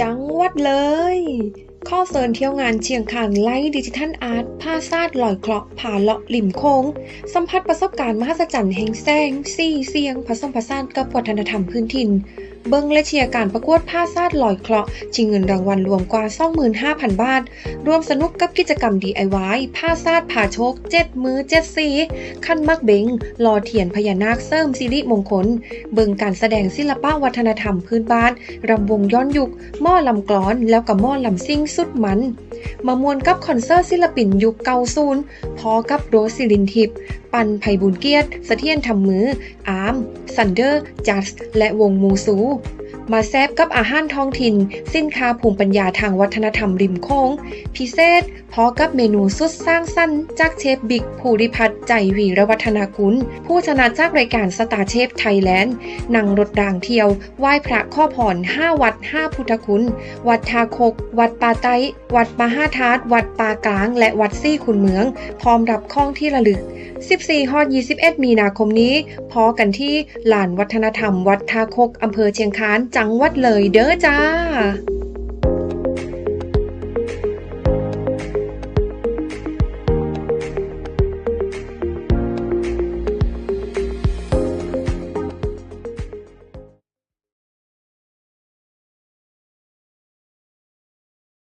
จังวัดเลย ข้อเสริญเที่ยวงานเชียงคานไลท์ดิจิทัลอาร์ตผ้าซาดลอยเคราะห์ผ่าเลาะหลิมโค้ง สัมผัสประสบการณ์มหัศจรรย์แห่งแสงสีเสียงผสมผสานกับวัฒนธรรมพื้นถิ่น เบิ้งและเชียร์การประกวดผ้าซาดลอยเคราะห์ชิงเงินรางวัลรวมกว่า 25,000 บาทรวมสนุกกับกิจกรรม DIY ผ้าซาดผ่าโชค7มือ 7 สี ขั้นมักเบงลอเทียนพญานาคเสริมสิริมงคล เบิ่งการแสดงศิลปะวัฒนธรรมพื้นบ้าน รำวงย้อนยุคหม้อลำกลอนแล้วก็หม้อลำซิ่งสุดมัน มามวนกับคอนเสิร์ตศิลปินยุคเก่าศูนพอกับโรสซิลินทิพย์ ปันไพบุญเกียรติ เสถียรทำมือ อาร์ม ซันเดอร์ จัส และวงมูซู มาแซบกับอาหารท้องถิ่น สินค้าภูมิปัญญาทางวัฒนธรรมริมโค้ง พิเศษพอกับเมนูสุดสร้างสรรค์จากเชฟบิ๊กภูริพัฒน์ใจวีรวัฒนากุล ผู้ชนะจากรายการสตาร์เชฟไทยแลนด์นั่งรถรางเที่ยว ไหว้พระข้อพร5วัด 5 พุทธคุณ วัดทาคก วัดป่าไตวัดมหาธาตุวัดป่ากลาง และวัดซี่ขุนเมือง พร้อมรับข้องที่ระลึก 14ฮอด21 มีนาคมนี้ พอกันที่ลานวัฒนธรรม วัดทาคกอำเภอเชียงคานจังหวัดเลยเด้อจ้า